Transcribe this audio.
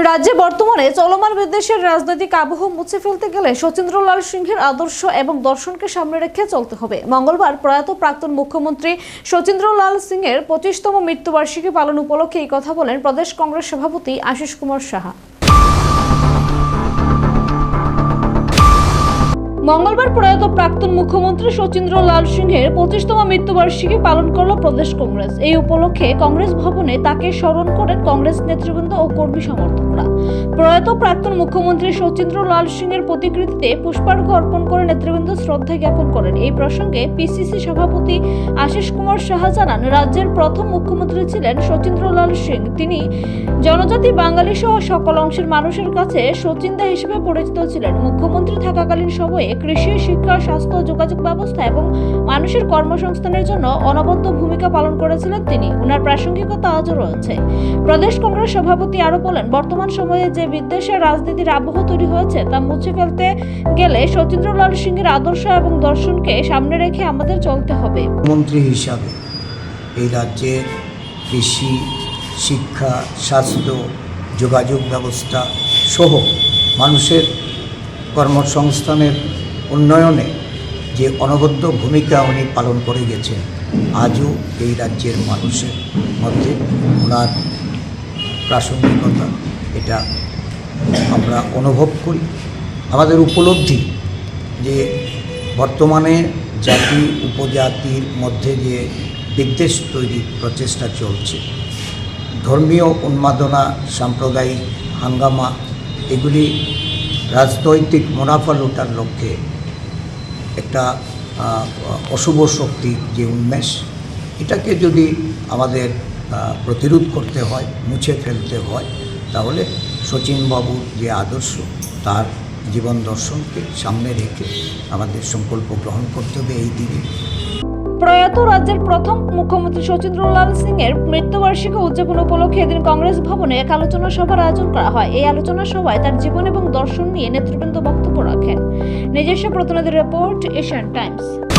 রাজ্যে বর্তমানে চলমান বিদেশের রাজনৈতিক আবহ মুছে ফেলতে গেলে সচিন্দ্রলাল সিংহের আদর্শ এবং দর্শনকে সামনে রেখে চলতে হবে। মঙ্গলবার প্রয়াত প্রাক্তন মুখ্যমন্ত্রী সচিন্দ্রলাল সিংয়ের পঁচিশতম মৃত্যুবার্ষিকী পালন উপলক্ষে এই কথা বলেন প্রদেশ কংগ্রেস সভাপতি আশিস কুমার সাহা। মঙ্গলবার প্রয়াত প্রাক্তন মুখ্যমন্ত্রী সচিন্দ্র লাল সিংহের পঁচিশতম মৃত্যুবার্ষিকী পালন করল প্রদেশ কংগ্রেস। এই উপলক্ষে কংগ্রেস ভবনে তাকে স্মরণ করেন কংগ্রেস নেতৃবৃন্দ ও কর্মী সমর্থকরা। প্রয়াত প্রাক্তন মুখ্যমন্ত্রী সচিন্দ্র লাল সিংহের প্রতিকৃতিতে পুষ্পার্ঘ্য অর্পণ করে নেতৃবৃন্দ শ্রদ্ধা জ্ঞাপন করেন। এই প্রসঙ্গে পিসিসি সভাপতি আশিস কুমার সাহা জানান, রাজ্যের প্রথম মুখ্যমন্ত্রী ছিলেন সচিন্দ্র লাল সিং। তিনি জনজাতি বাঙালি সহ সকল অংশের মানুষের কাছে সচিন্দা হিসেবে পরিচিত ছিলেন। মুখ্যমন্ত্রী থাকাকালীন সময়ে কৃষি, শিক্ষা, স্বাস্থ্য, যোগাযোগ ব্যবস্থা এবং মানুষের কর্মসংস্থানের জন্য অনবদ্য ভূমিকা পালন করেছিলেন তিনি। উনার প্রাসঙ্গিকতা আজও রয়েছে। প্রদেশ কংগ্রেস সভাপতি আরও বলেন, বর্তমান সময়ে যে বিদ্বেষের রাজনীতির আবহ তৈরি হয়েছে, তা মুছে ফেলতে গেলে সচিন্দ্রলাল সিংহের আদর্শ এবং দর্শনকে সামনে রেখে আমাদের চলতে হবে। মন্ত্রী হিসাবে এই রাজ্যের কৃষি, শিক্ষা, স্বাস্থ্য, যোগাযোগ ব্যবস্থা সহ মানুষের কর্মসংস্থানের উন্নয়নে যে অনবদ্য ভূমিকা উনি পালন করে গেছেন, আজও এই রাজ্যের মানুষের মধ্যে ওনার প্রাসঙ্গিকতা, এটা আমরা অনুভব করি। আমাদের উপলব্ধি যে বর্তমানে জাতি, উপজাতির মধ্যে যে বিদ্বেষ তৈরির প্রচেষ্টা চলছে, ধর্মীয় উন্মাদনা, সাম্প্রদায়িক হাঙ্গামা, এগুলি রাজনৈতিক মুনাফা লুটার লক্ষ্যে একটা অশুভ শক্তির যে উন্মেষ, এটাকে যদি আমাদের প্রতিরোধ করতে হয়, মুছে ফেলতে হয়, তাহলে শচীনবাবুর যে আদর্শ, তার জীবন দর্শনকে সামনে রেখে আমাদের সংকল্প গ্রহণ করতে হবে এই দিনে। প্রয়াত রাজ্যের প্রথম মুখ্যমন্ত্রী সচিন্দ্রলাল সিং এর মৃত্যুবার্ষিকী উদযাপন উপলক্ষে এদিন কংগ্রেস ভবনে এক আলোচনা সভার আয়োজন করা হয়। এই আলোচনা সভায় তার জীবন এবং দর্শন নিয়ে নেতৃবৃন্দ বক্তব্য রাখেন। নিজস্ব প্রতিনিধি রিপোর্ট এশিয়ান টাইমস।